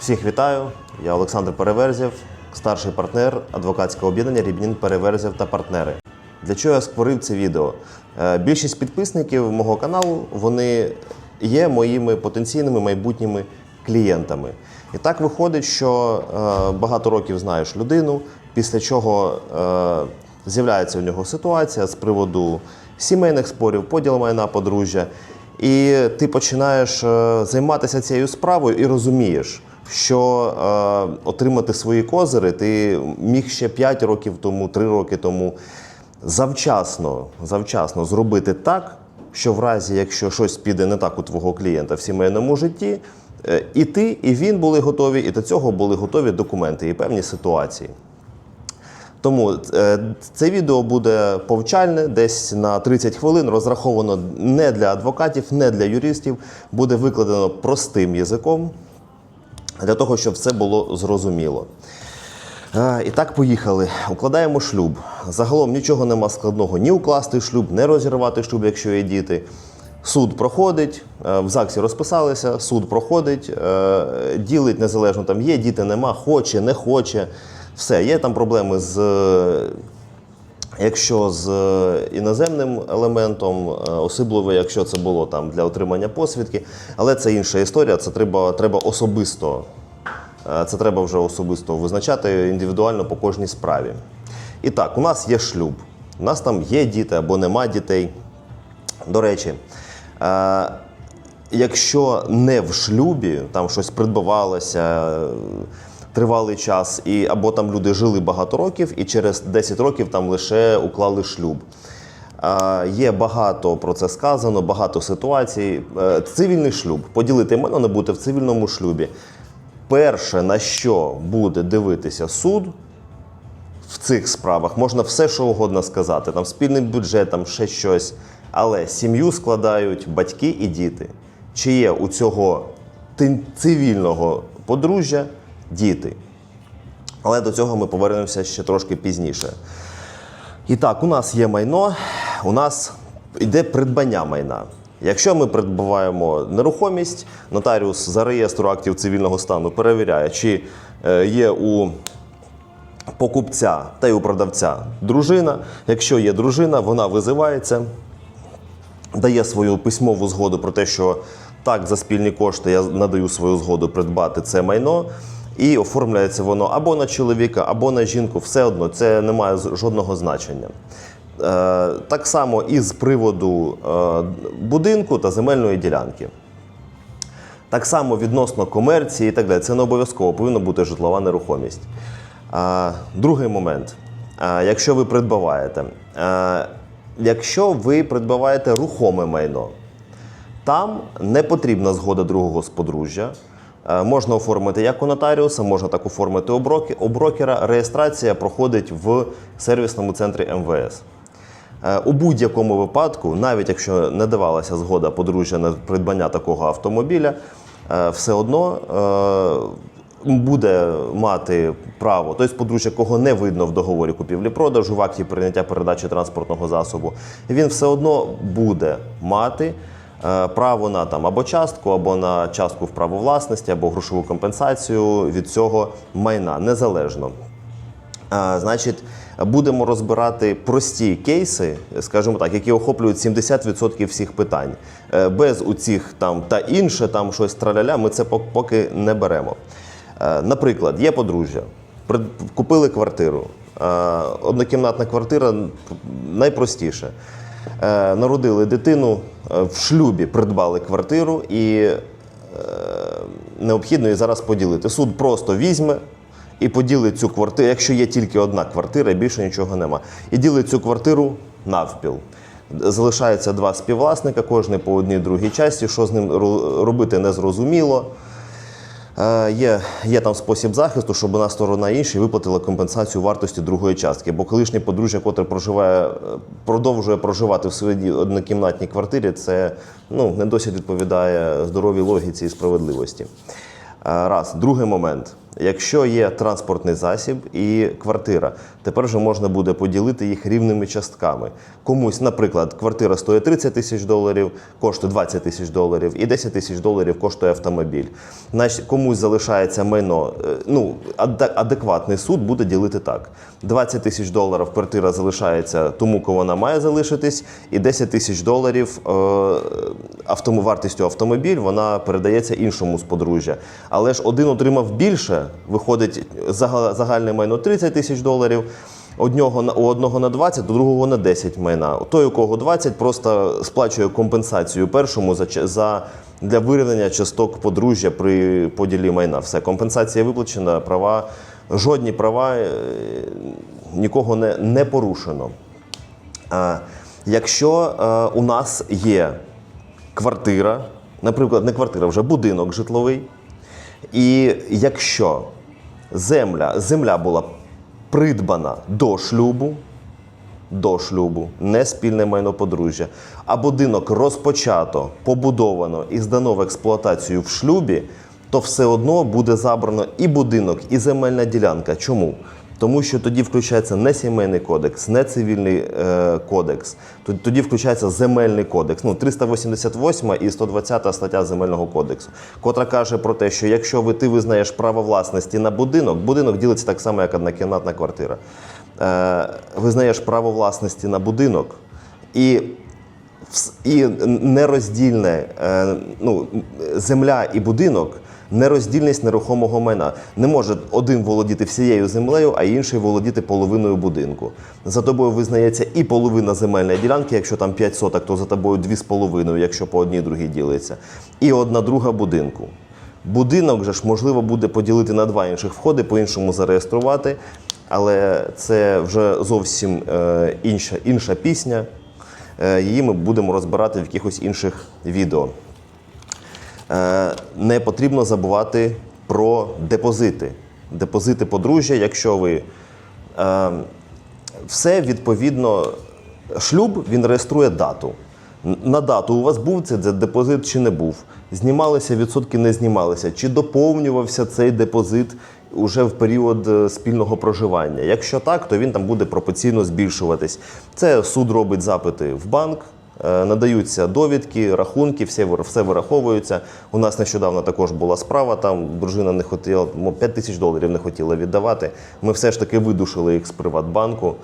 Всіх вітаю. Я Олександр Переверзєв, старший партнер адвокатського об'єднання Рібнін Переверзєв та партнери. Для чого я створив це відео? Е, Більшість підписників мого каналу вони є моїми потенційними майбутніми клієнтами. І так виходить, що е, багато років знаєш людину, після чого е, з'являється у нього ситуація з приводу сімейних спорів, поділу майна подружжя. І ти починаєш займатися цією справою і розумієш, що е, отримати свої козири ти міг ще 5 років тому, 3 роки тому завчасно, завчасно зробити так, що в разі, якщо щось піде не так у твого клієнта в сімейному житті, е, і ти, і він були готові, і до цього були готові документи і певні ситуації. Тому е, це відео буде повчальне, десь на 30 хвилин, розраховано не для адвокатів, не для юристів, буде викладено простим язиком для того, щоб все було зрозуміло. Е, І так, поїхали. Укладаємо шлюб. Загалом нічого нема складного ні укласти шлюб, не розірвати шлюб, якщо є діти. Суд проходить, е, в ЗАГСі розписалися, суд проходить, е, ділить незалежно там є, діти нема, хоче, не хоче. Все, є там проблеми з. Якщо з е, іноземним елементом, е, особливо якщо це було там для отримання посвідки, але це інша історія, це треба, треба особисто, е, це треба вже особисто визначати індивідуально по кожній справі. І так, у нас є шлюб, у нас там є діти або нема дітей. До речі, якщо не в шлюбі, там щось придбавалося тривалий час, і, або там люди жили багато років, і через 10 років там лише уклали шлюб. Є багато про це сказано, багато ситуацій. Е, Цивільний шлюб, поділити майно, не бути в цивільному шлюбі. Перше, на що буде дивитися суд, в цих справах можна все, що угодно сказати, там спільний бюджет, там ще щось. Але сім'ю складають батьки і діти. Чи є у цього цивільного подружжя діти? Але до цього ми повернемося ще трошки пізніше. І так, у нас є майно, у нас йде придбання майна. Якщо ми придбаваємо нерухомість, нотаріус за реєстру актів цивільного стану перевіряє, чи е, є у покупця та й у продавця дружина. Якщо є дружина, вона визивається, дає свою письмову згоду про те, що так, за спільні кошти я надаю свою згоду придбати це майно. І оформляється воно або на чоловіка, або на жінку. Все одно це не має жодного значення. Е, так само і з приводу е, будинку та земельної ділянки. Так само відносно комерції і так далі. Це не обов'язково повинна бути житлова нерухомість. Другий момент. Якщо ви придбаваєте, якщо ви придбаваєте рухоме майно, там не потрібна згода другого з подружжя. Е, Можна оформити як у нотаріуса, можна так оформити у брокера. Реєстрація проходить в сервісному центрі МВС. Е, У будь-якому випадку, навіть якщо не давалася згода подружжя на придбання такого автомобіля, е, все одно е, буде мати право, тобто подружжя, кого не видно в договорі купівлі-продажу, в акті прийняття передачі транспортного засобу, він все одно буде мати е, право на там або частку, або на частку в право власності, або грошову компенсацію від цього майна незалежно. Значить, будемо розбирати прості кейси, скажімо так, які охоплюють 70% всіх питань. Е, Без у цих там та інше, там щось траляля, ми це поки не беремо. Е, Наприклад, є подружжя, купили квартиру. Е, Однокімнатна квартира найпростіше. Е, Народили дитину е, в шлюбі, придбали квартиру і е, необхідно її зараз поділити. Суд просто візьме і поділить цю квартиру, якщо є тільки одна квартира, більше нічого нема. І ділить цю квартиру навпіл. Залишається два співвласника, кожний по одній другій часті. Що з ним ро- робити незрозуміло. Е, Є, є там спосіб захисту, щоб одна сторона іншій виплатила компенсацію вартості другої частки. Бо колишнє подружжя, котре проживає, е, продовжує проживати в своїй однокімнатній квартирі, це ну, не досить відповідає здоровій логіці і справедливості. Е, Раз. Другий момент. Якщо є транспортний засіб і квартира, тепер вже можна буде поділити їх рівними частками. Комусь, наприклад, квартира стоїть 30 тисяч доларів, коштує 20 тисяч доларів, і 10 тисяч доларів коштує автомобіль. Значить, комусь залишається майно. е, Ну, аде- адекватний суд буде ділити так: 20 тисяч доларів квартира залишається тому, кого вона має залишитись, і 10 тисяч доларів е, вартістю автомобіль вона передається іншому з подружжя. Але ж один отримав більше, виходить зага- загальне майно 30 тисяч доларів. Одного у одного на 20, у другого на 10 майна. Той, у кого 20, просто сплачує компенсацію першому за, за для вирівняння часток подружжя при поділі майна. Все, компенсація виплачена, права, жодні права е, нікого не, не порушено. А, якщо е, у нас є квартира, наприклад, не квартира, вже будинок житловий, і якщо земля, земля була придбана до шлюбу, до шлюбу, не спільне майно подружжя, а будинок розпочато, побудовано і здано в експлуатацію в шлюбі, то все одно буде забрано і будинок, і земельна ділянка. Чому? Тому що тоді включається не сімейний кодекс, не цивільний е, кодекс, тоді включається земельний кодекс. Ну, 388 і 120 стаття земельного кодексу, котра каже про те, що якщо ви ти визнаєш право власності на будинок, будинок ділиться так само, як однокімнатна квартира. Е, визнаєш право власності на будинок і і нероздільне е, ну, земля і будинок. Нероздільність нерухомого майна не може один володіти всією землею, а інший володіти половиною будинку. За тобою визнається і половина земельної ділянки, якщо там 5 соток, то за тобою дві з половиною, якщо по одній другій ділиться, і одна друга будинку. Будинок же ж можливо буде поділити на два інших входи, по-іншому зареєструвати, але це вже зовсім е, інша, інша пісня. Е, Її ми будемо розбирати в якихось інших відео. Не потрібно забувати про депозити. Депозити подружжя, якщо ви е, все відповідно, шлюб він реєструє дату. На дату у вас був цей депозит чи не був? Знімалися відсотки, не знімалися, чи доповнювався цей депозит уже в період е, спільного проживання? Якщо так, то він там буде пропорційно збільшуватись. Це суд робить запити в банк. Е, Надаються довідки, рахунки, все, все вираховується. У нас нещодавно також була справа. Там дружина не хотіла, ну, 5 тисяч доларів не хотіла віддавати. Ми все ж таки видушили їх з Приватбанку.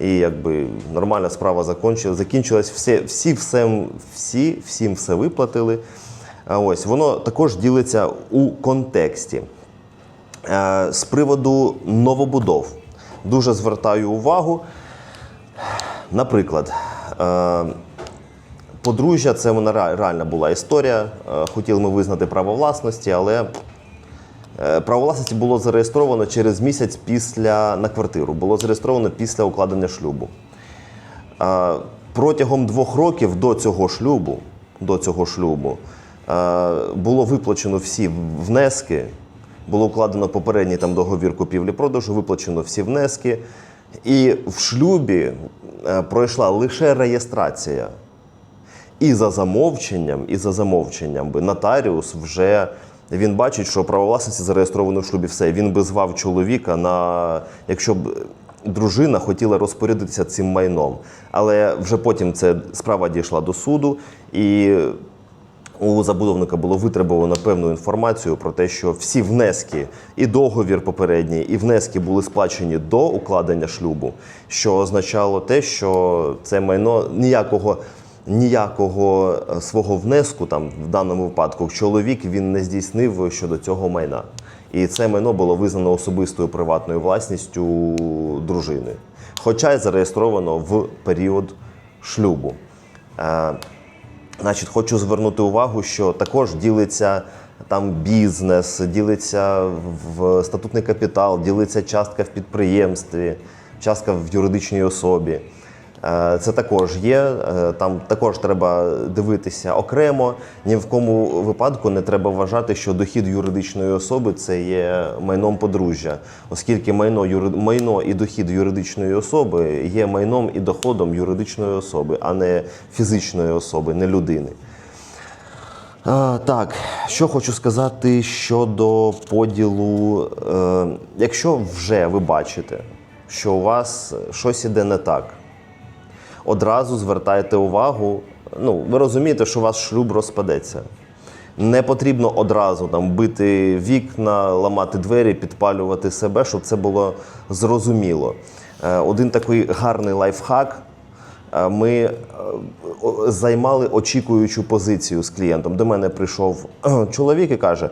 І якби нормальна справа закінчилась. Закінчилась все, всі, все, всі, всім все виплатили. А ось воно також ділиться у контексті. Е, З приводу новобудов дуже звертаю увагу. Наприклад, е, подружжя це вона реальна була історія. Е, Хотіли ми визнати право власності, але е, право власності було зареєстровано через місяць після на квартиру. Було зареєстровано після укладення шлюбу. Е, Протягом двох років до цього шлюбу, до цього шлюбу було виплачено всі внески, було укладено попередній там договір купівлі-продажу, виплачено всі внески. І в шлюбі пройшла лише реєстрація. І за замовченням, і за замовченням би нотаріус вже він бачить, що право власності зареєстровано в шлюбі. Все він би звав чоловіка на якщо б дружина хотіла розпорядитися цим майном. Але вже потім це справа дійшла до суду, і у забудовника було витребувано певну інформацію про те, що всі внески, і договір попередній, і внески були сплачені до укладення шлюбу, що означало те, що це майно ніякого. Ніякого е, свого внеску там в даному випадку чоловік він не здійснив щодо цього майна. І це майно було визнано особистою приватною власністю дружини, хоча й зареєстровано в період шлюбу. Е, Значить, хочу звернути увагу, що також ділиться там бізнес, ділиться в статутний капітал, ділиться частка в підприємстві, частка в юридичній особі. Е, Це також є. е, Там також треба дивитися окремо. Ні в кому випадку не треба вважати, що дохід юридичної особи це є майном подружжя, оскільки майно, майно і дохід юридичної особи є майном і доходом юридичної особи, а не фізичної особи, не людини. А, так, що хочу сказати щодо поділу. Е, якщо вже ви бачите, що у вас щось іде не так, одразу звертайте увагу. Ну, ви розумієте, що у вас шлюб розпадеться. Не потрібно одразу там бити вікна, ламати двері, підпалювати себе, щоб це було зрозуміло. Е, Один такий гарний лайфхак. Е, Ми е, займали очікуючу позицію з клієнтом. До мене прийшов чоловік і каже: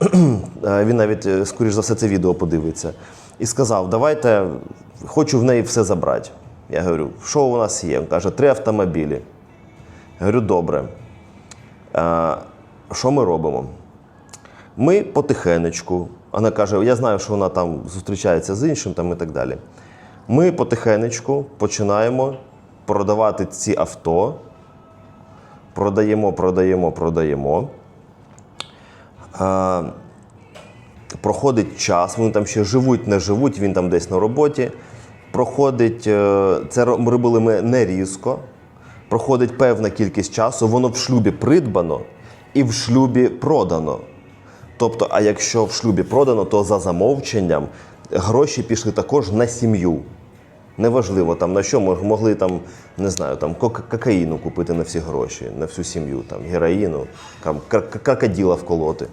він навіть, скоріш за все, це відео подивиться. І сказав: Давайте, хочу в неї все забрати. Я говорю, що у нас є? Він каже, три автомобілі. Я говорю, добре. Е, Що ми робимо? Ми потихенечку, вона каже, я знаю, що вона там зустрічається з іншим там і так далі. Ми потихенечку починаємо продавати ці авто. Продаємо, продаємо, продаємо. Е, проходить час, вони там ще живуть, не живуть, він там десь на роботі. Проходить, е, це ро- робили ми не різко. Проходить певна кількість часу, воно в шлюбі придбано і в шлюбі продано. Тобто, а якщо в шлюбі продано, то за замовченням гроші пішли також на сім'ю. Неважливо там на що мог- могли там, не знаю, там кокаїну купити на всі гроші, на всю сім'ю, там героїну, там кр- крокодила вколоти.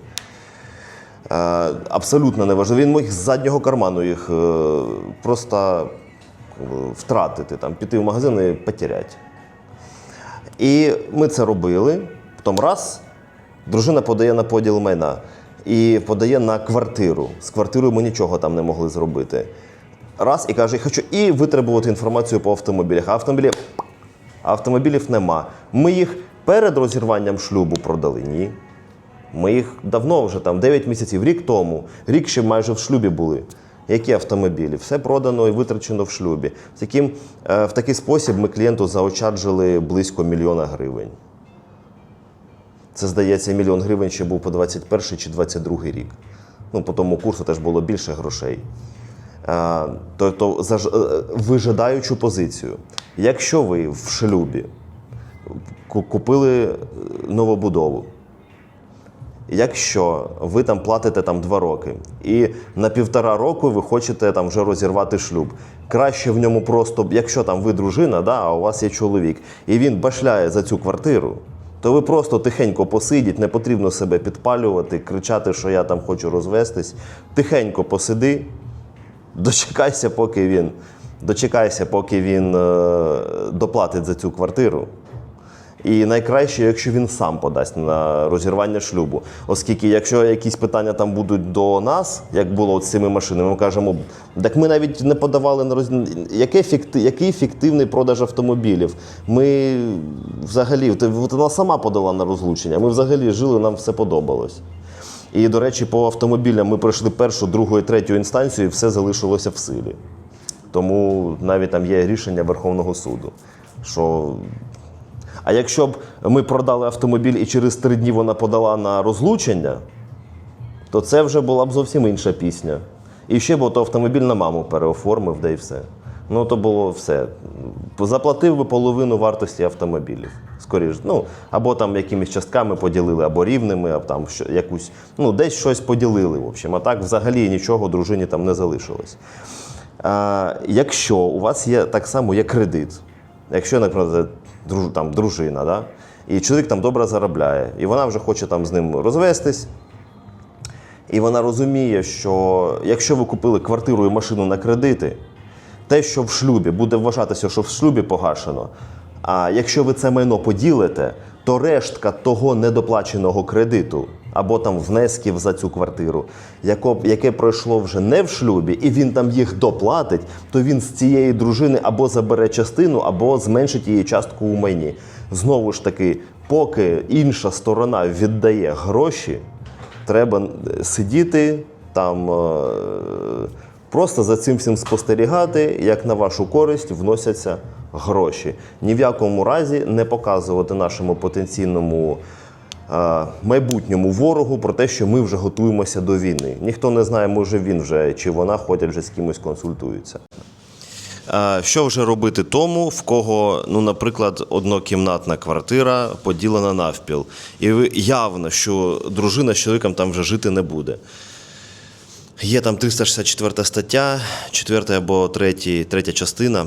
Е, абсолютно неважливо. Він міг з заднього карману їх е, просто втратити, там, піти в магазин і потеряти. І ми це робили. Потім раз, дружина подає на поділ майна і подає на квартиру. З квартирою ми нічого там не могли зробити. Раз і каже, я хочу і витребувати інформацію по автомобілях. А автомобілів, автомобілів нема. Ми їх перед розірванням шлюбу продали. Ні. Ми їх давно вже там 9 місяців, рік тому, рік ще майже в шлюбі були. Які автомобілі? Все продано і витрачено в шлюбі. В, таким, е, в такий спосіб ми клієнту заощаджили близько мільйона гривень. Це, здається, мільйон гривень ще був по 21 чи 22 рік. Ну, по тому курсу теж було більше грошей. Е, Тобто, заж- е, вижидаючу позицію. Якщо ви в шлюбі купили новобудову, Якщо ви там платите там два роки, і на півтора року ви хочете там вже розірвати шлюб, краще в ньому просто, якщо там ви дружина, да, а у вас є чоловік, і він башляє за цю квартиру, то ви просто тихенько посидіть, не потрібно себе підпалювати, кричати, що я там хочу розвестись. Тихенько посиди, дочекайся, поки він, дочекайся, поки він е, доплатить за цю квартиру. І найкраще, якщо він сам подасть на розірвання шлюбу. Оскільки, якщо якісь питання там будуть до нас, як було з цими машинами, ми кажемо, так ми навіть не подавали на роз... Яке фікти... Який фіктивний продаж автомобілів? Ми взагалі, вона сама подала на розлучення. Ми взагалі жили, нам все подобалось. І, до речі, по автомобілям ми пройшли першу, другу і третю інстанцію, і все залишилося в силі. Тому навіть там є рішення Верховного суду, що а якщо б ми продали автомобіль і через три дні вона подала на розлучення, то це вже була б зовсім інша пісня. І ще б то автомобіль на маму переоформив, да і все. Ну, то було все. Заплатив би половину вартості автомобілів. Скоріш. Ну, або там якимись частками поділили, або рівними, або там що, якусь, ну, десь щось поділили. В общем. А так взагалі нічого дружині там не залишилось. А, якщо у вас є так само є кредит, якщо, наприклад, друж, там, дружина, да? і чоловік там добре заробляє, і вона вже хоче там з ним розвестись, і вона розуміє, що якщо ви купили квартиру і машину на кредити, те, що в шлюбі буде вважатися, що в шлюбі погашено. А якщо ви це майно поділите, то рештка того недоплаченого кредиту або там внесків за цю квартиру, яко- яке пройшло вже не в шлюбі, і він там їх доплатить, то він з цієї дружини або забере частину, або зменшить її частку у майні. Знову ж таки, поки інша сторона віддає гроші, треба е, сидіти там. е, Просто за цим всім спостерігати, як на вашу користь вносяться гроші. Ні в якому разі не показувати нашому потенційному майбутньому ворогу про те, що ми вже готуємося до війни. Ніхто не знає, може він вже чи вона ходять вже з кимось консультуються. Е, Що вже робити тому, в кого, ну, наприклад, однокімнатна квартира поділена навпіл, і явно, що дружина з чоловіком там вже жити не буде. Є там 364 стаття, 4 або 3, третя частина,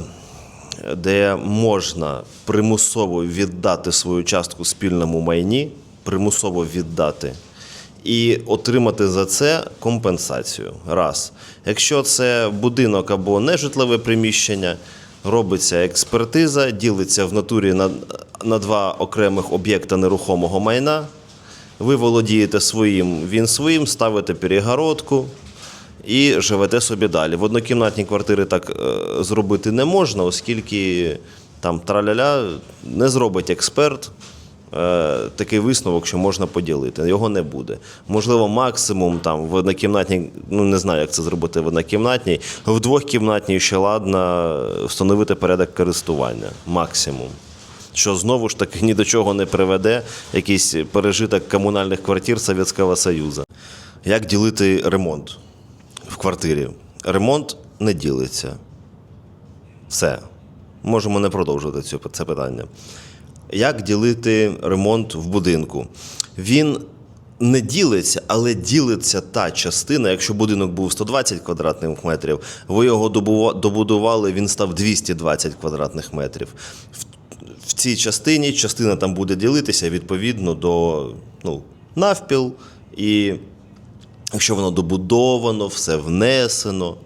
де можна примусово віддати свою частку спільному майні, примусово віддати, і отримати за це компенсацію. Раз. Якщо це будинок або нежитлове приміщення, робиться експертиза, ділиться в натурі на, на два окремих об'єкта нерухомого майна. Ви володієте своїм, він своїм, ставите перегородку і живете собі далі. В однокімнатній квартирі так е, зробити не можна, оскільки там траляля не зробить експерт. Е, Такий висновок, що можна поділити. Його не буде. Можливо, максимум там в однокімнатній, ну не знаю, як це зробити в однокімнатній, в двохкімнатній ще ладно встановити порядок користування. Максимум що знову ж таки ні до чого не приведе якийсь пережиток комунальних квартир Совєтського Союзу. Як ділити ремонт в квартирі? Ремонт не ділиться. Все. Можемо не продовжувати це питання. Як ділити ремонт в будинку? Він не ділиться, але ділиться та частина. Якщо будинок був 120 квадратних метрів, ви його добудували, він став 220 квадратних метрів. В, цій частині частина там буде ділитися відповідно до ну, навпіл. І якщо воно добудовано, все внесено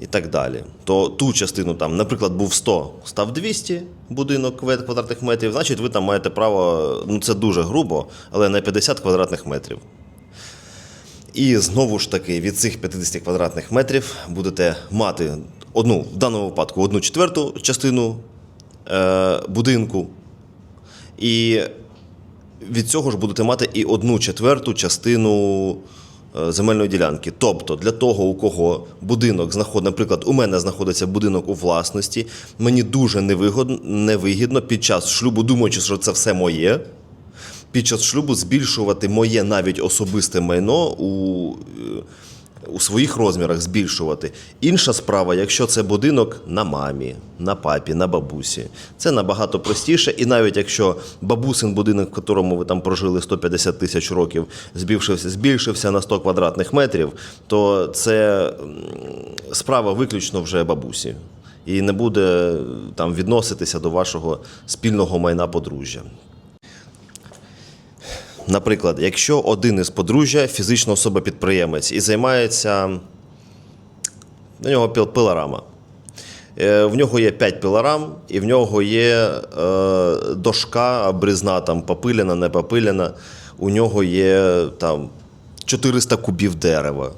і так далі. То ту частину там, наприклад, був 100, став 200 будинок квад- квадратних метрів, значить ви там маєте право, ну це дуже грубо, але на 50 квадратних метрів. І знову ж таки, від цих 50 квадратних метрів будете мати одну, в даному випадку, одну четверту частину е, будинку. І від цього ж будете мати і одну четверту частину земельної ділянки. Тобто для того, у кого будинок знаходить, наприклад, у мене знаходиться будинок у власності, мені дуже невигодно, невигідно під час шлюбу, думаючи, що це все моє, під час шлюбу збільшувати моє навіть особисте майно у, е, у своїх розмірах збільшувати. Інша справа, якщо це будинок на мамі, на папі, на бабусі, це набагато простіше. І навіть якщо бабусин будинок, в якому ви там прожили 150 тисяч років, збільшився, збільшився на 100 квадратних метрів, то це справа виключно вже бабусі. І не буде там відноситися до вашого спільного майна подружжя. Наприклад, якщо один із подружжя фізична особа-підприємець і займається на нього пилорама. Е, В нього є 5 пилорам, і в нього є е, дошка обрізна, там попилена, не попилена. У нього є там 400 кубів дерева.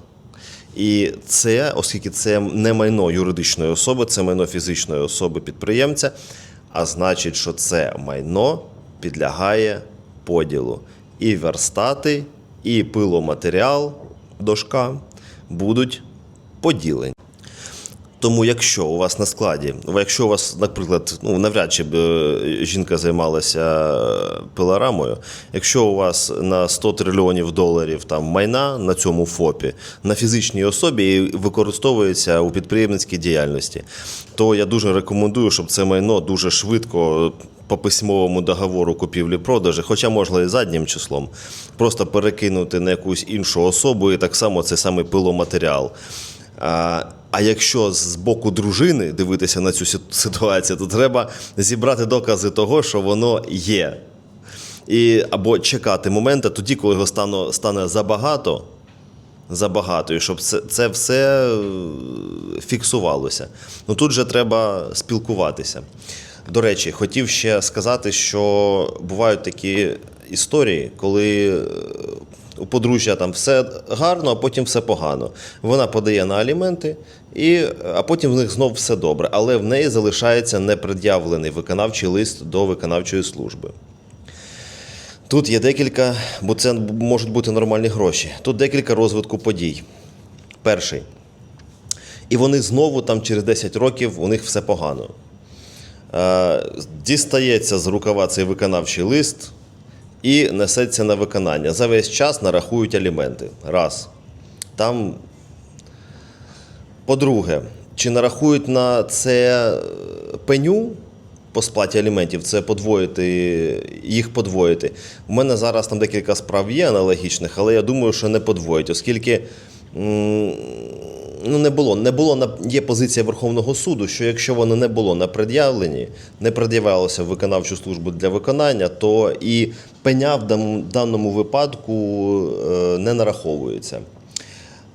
І це, оскільки це не майно юридичної особи, це майно фізичної особи підприємця, а значить, що це майно підлягає поділу. І верстати, і пиломатеріал, дошка будуть поділені. Тому, якщо у вас на складі, якщо у вас, наприклад, ну навряд чи б е, жінка займалася пилорамою, якщо у вас на 100 трильйонів доларів там майна на цьому ФОПі на фізичній особі і використовується у підприємницькій діяльності, то я дуже рекомендую, щоб це майно дуже швидко по письмовому договору купівлі-продажі, хоча можна і заднім числом, просто перекинути на якусь іншу особу, і так само це саме пиломатеріал. А, якщо з боку дружини дивитися на цю ситуацію, то треба зібрати докази того, що воно є. І, або чекати моменти тоді, коли його стане, стане забагато, забагато, і щоб це, це все е, фіксувалося. Ну тут же треба спілкуватися. До речі, хотів ще сказати, що бувають такі історії, коли е, у подружжя там все гарно, а потім все погано. Вона подає на аліменти, і, а потім в них знов все добре, але в неї залишається непред'явлений виконавчий лист до виконавчої служби. Тут є декілька, бо це можуть бути нормальні гроші. Тут декілька розвитку подій. Перший. І вони знову там через 10 років у них все погано. Е, Дістається з рукава цей виконавчий лист і несеться на виконання. За весь час нарахують аліменти. Раз. Там. По-друге, Чи нарахують на це пеню по сплаті аліментів, це подвоїти, їх подвоїти. У мене зараз там декілька справ є аналогічних, але я думаю, що не подвоїть, оскільки м, ну, не було. Не було на є позиція Верховного суду, що якщо воно не було на пред'явленні, не пред'являлося виконавчу службу для виконання, то і пеня в даному випадку е, не нараховується.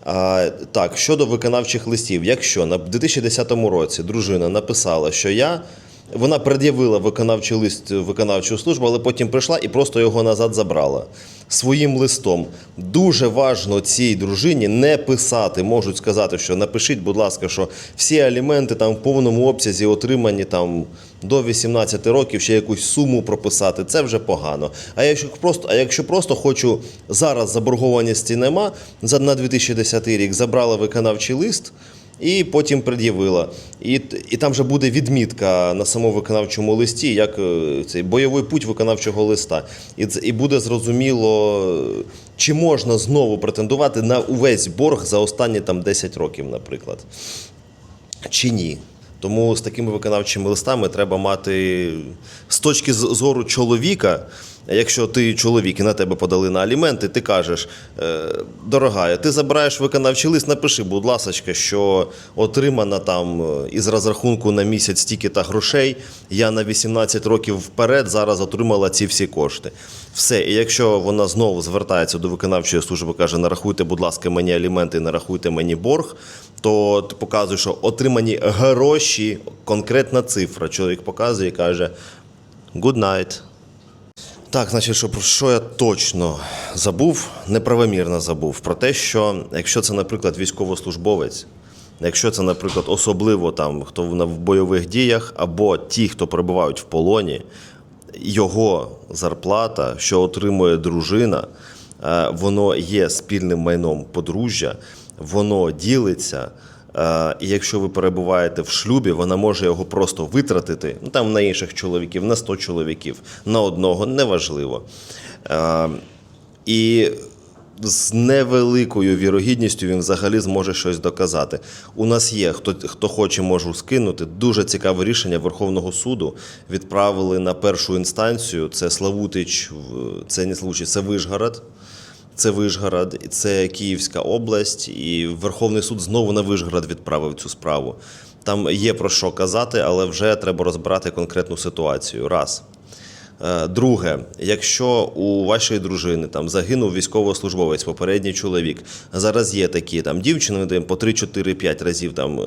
А, так, щодо виконавчих листів, якщо на 2010 році дружина написала, що я. Вона пред'явила виконавчий лист виконавчу службу, але потім прийшла і просто його назад забрала своїм листом. Дуже важно цій дружині не писати. Можуть сказати, що напишіть, будь ласка, що всі аліменти там в повному обсязі отримані там до 18 років, ще якусь суму прописати. Це вже погано. А якщо просто, а якщо просто хочу зараз заборгованості нема, за на 2010 рік забрала виконавчий лист. І потім пред'явила. І, і там же буде відмітка на самому виконавчому листі, як е, цей бойовий путь виконавчого листа. І, і буде зрозуміло, чи можна знову претендувати на увесь борг за останні там 10 років, наприклад. Чи ні. Тому з такими виконавчими листами треба мати з точки зору чоловіка. Якщо ти чоловік і на тебе подали на аліменти, ти кажеш, е, дорога, ти забираєш виконавчий лист, напиши, будь ласка, що отримана там е, із розрахунку на місяць стільки та грошей. Я на 18 років вперед зараз отримала ці всі кошти. Все, і якщо вона знову звертається до виконавчої служби, каже, нарахуйте, будь ласка, мені аліменти, нарахуйте мені борг, то ти показуєш, що отримані гроші, конкретна цифра. Чоловік показує і каже good night. Так, значить, що про що я точно забув, неправомірно забув про те, що якщо це, наприклад, військовослужбовець, якщо це, наприклад, особливо там, хто в бойових діях, або ті, хто перебувають в полоні, його зарплата, що отримує дружина, е, воно є спільним майном подружжя, воно ділиться. Е, І якщо ви перебуваєте в шлюбі, вона може його просто витратити ну, там на інших чоловіків, на 100 чоловіків, на одного, неважливо. Е, І з невеликою вірогідністю він взагалі зможе щось доказати. У нас є, хто, хто хоче, можу скинути. Дуже цікаве рішення Верховного суду. Відправили на першу інстанцію. Це Славутич, це не Славутич, це Вишгород. Це Вишгород, це Київська область, і Верховний суд знову на Вишгород відправив цю справу. Там є про що казати, але вже треба розбирати конкретну ситуацію. Раз. Е, Друге, якщо у вашої дружини там загинув військовослужбовець, попередній чоловік, зараз є такі там дівчини, там по 3-4-5 разів там.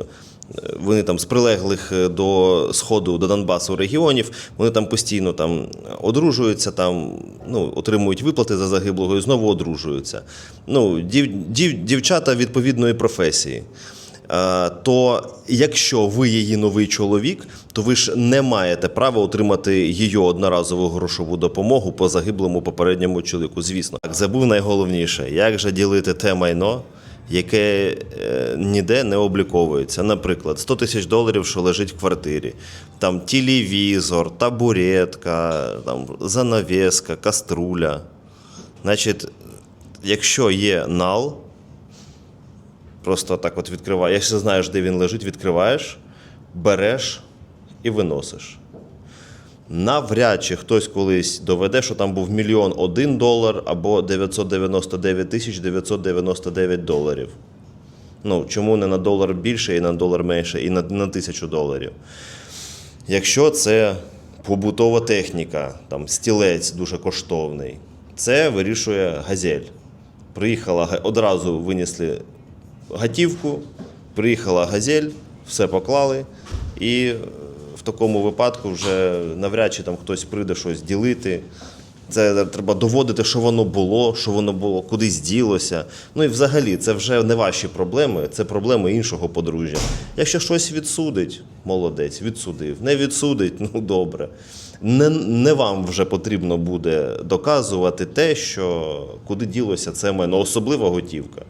Вони там з прилеглих е, до сходу до Донбасу регіонів, вони там постійно там одружуються, там ну отримують виплати за загиблого і знову одружуються. Ну, дів, дів, дівчата відповідної професії. Е, то якщо ви її новий чоловік, то ви ж не маєте права отримати її одноразову грошову допомогу по загиблому попередньому чоловіку. Звісно, так забув найголовніше, як же ділити те майно, яке е, ніде не обліковується. Наприклад, 100 тисяч доларів, що лежить в квартирі, там телевізор, табуретка, там занавеска, каструля. Значить, якщо є нал, Просто так от відкриваєш. Якщо знаєш, де він лежить, відкриваєш, береш і виносиш. Навряд чи хтось колись доведе, що там був мільйон один долар або 999 тисяч 999 доларів. Ну, чому не на долар більше і на долар менше, і на, на тисячу доларів? Якщо це побутова техніка, там стілець дуже коштовний, це вирішує газель. Приїхала одразу винесли гатівку, приїхала газель, все поклали, і в такому випадку вже навряд чи там хтось прийде щось ділити. Це треба доводити, що воно було, що воно було, кудись ділося. Ну і взагалі, це вже не ваші проблеми, це проблеми іншого подружжя. Якщо щось відсудить, молодець, відсудив. Не відсудить, ну добре. Не, не вам вже потрібно буде доказувати те, що куди ділося це майно, особливо готівка.